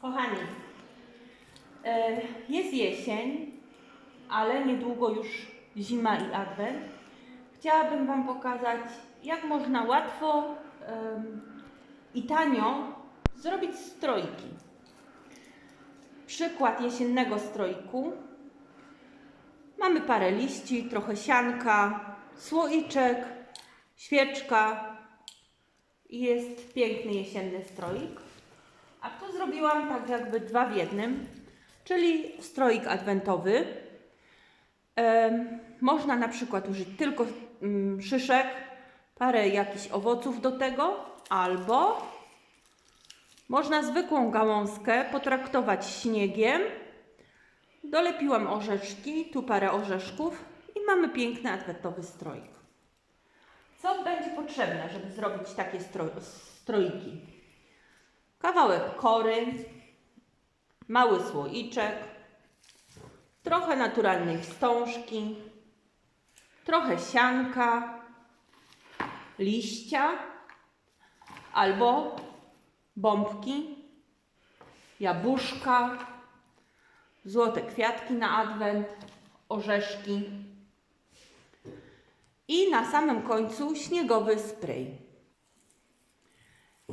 Kochani, e, jest jesień, ale niedługo już zima i adwent. Chciałabym Wam pokazać, jak można łatwo i tanio zrobić strojki. Przykład jesiennego strojku. Mamy parę liści, trochę sianka, słoiczek, świeczka i jest piękny jesienny stroik. A tu zrobiłam tak jakby dwa w jednym, czyli stroik adwentowy. Można na przykład użyć tylko mm, szyszek, parę jakichś owoców do tego, albo można zwykłą gałązkę potraktować śniegiem. Dolepiłam orzeszki, tu parę orzeszków i mamy piękny adwentowy stroik. Co będzie potrzebne, żeby zrobić takie stro stroiki? Kawałek kory, mały słoiczek, trochę naturalnej wstążki, trochę sianka, liścia albo bombki, jabłuszka, złote kwiatki na adwent, orzeszki i na samym końcu śniegowy spray.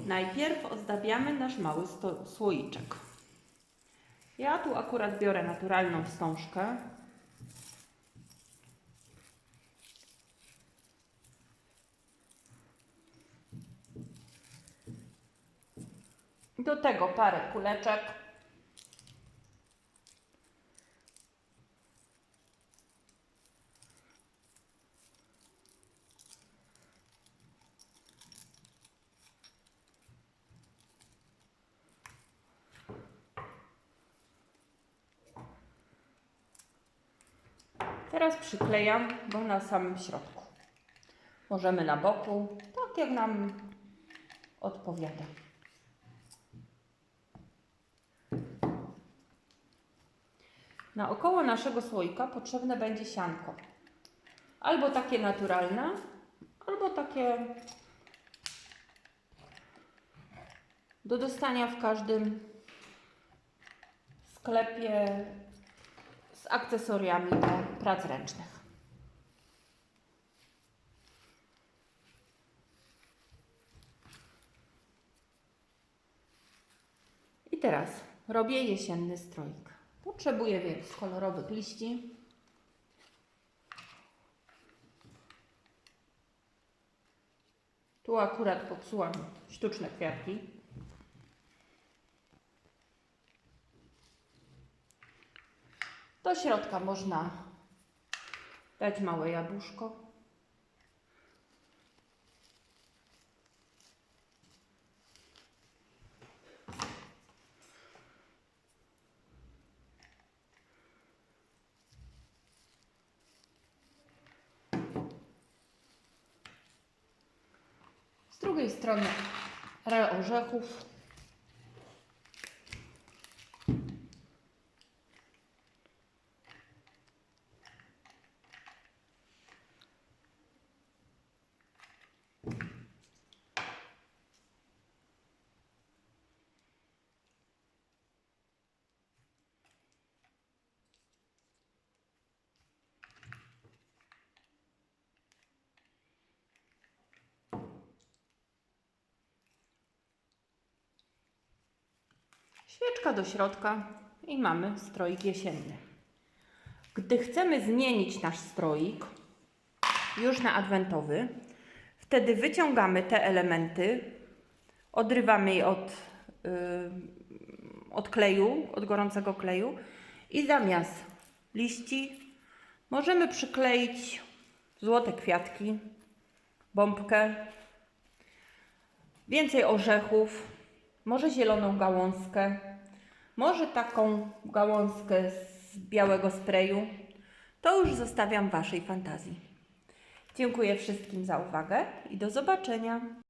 Najpierw ozdabiamy nasz mały słoiczek. Ja tu akurat biorę naturalną wstążkę. Do tego parę kuleczek. Teraz przyklejam go na samym środku. Możemy na boku, tak jak nam odpowiada. Naokoło naszego słoika potrzebne będzie sianko. Albo takie naturalne, albo takie do dostania w każdym sklepie z akcesoriami do prac ręcznych. I teraz robię jesienny stroik. Potrzebuję więc kolorowych liści. Tu akurat popsułam sztuczne kwiatki. Do środka można dać małe jabłuszko. Z drugiej strony rę orzechów. Świeczka do środka i mamy stroik jesienny. Gdy chcemy zmienić nasz stroik już na adwentowy, wtedy wyciągamy te elementy, odrywamy je od, yy, od kleju, od gorącego kleju i zamiast liści możemy przykleić złote kwiatki, bombkę, więcej orzechów, może zieloną gałązkę, może taką gałązkę z białego sprayu. To już zostawiam Waszej fantazji. Dziękuję wszystkim za uwagę i do zobaczenia.